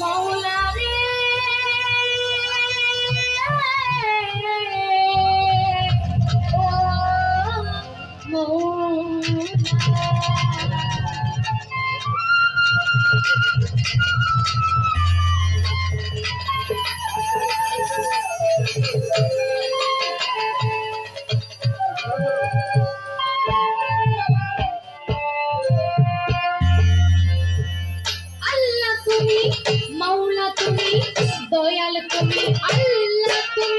মৌলারে দয়াল তুমি আল্লাহ তুমি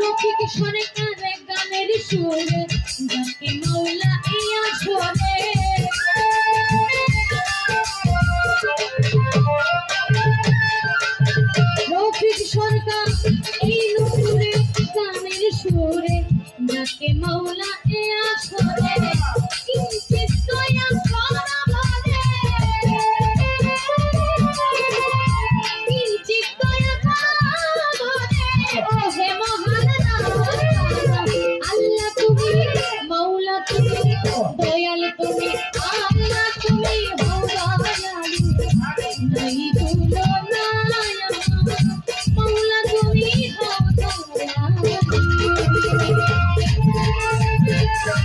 Rocky, Kishore, Kare, Ganeri, Shore, Jati, আছো রে